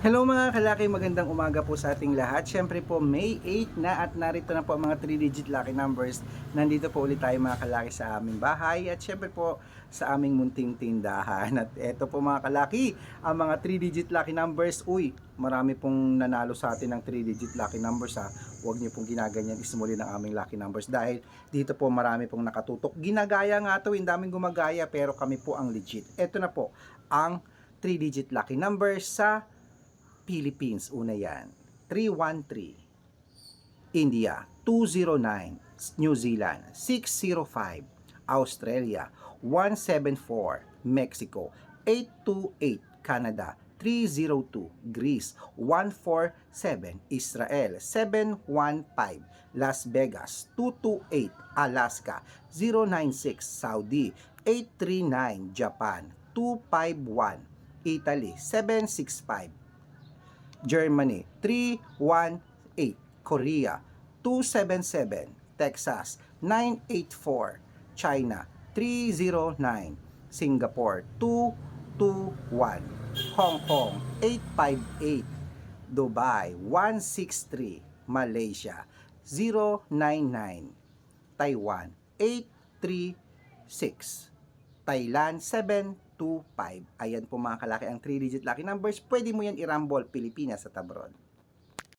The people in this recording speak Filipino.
Hello mga kalaki, magandang umaga po sa ating lahat. Siyempre po May 8 na at narito na po ang mga 3-digit lucky numbers. Nandito po ulit tayo mga kalaki sa aming bahay at siyempre po sa aming munting tindahan. At eto po mga kalaki, ang mga 3-digit lucky numbers. Uy, marami pong nanalo sa atin ng 3-digit lucky numbers ha. Huwag niyo pong ginaganyan ismuli ng aming lucky numbers dahil dito po marami pong nakatutok. Ginagaya nga to, hindi daming gumagaya pero kami po ang legit. Eto na po ang 3-digit lucky numbers sa Philippines, una yan. 313. India, 209. New Zealand, 605. Australia, 174. Mexico, 828. Canada, 302. Greece, 147. Israel, 715. Las Vegas, 228. Alaska, 096. Saudi, 839. Japan, 251. Italy, 765. Germany. 318, Korea. 277, Texas. 984, China. 309, Singapore. 221, Hong Kong. 858, Dubai. 163, Malaysia. 099, Taiwan. 836, Thailand 725. Ayan po mga kalaki ang 3-digit lucky numbers. Pwede mo yan i-rumble Pilipinas at abroad.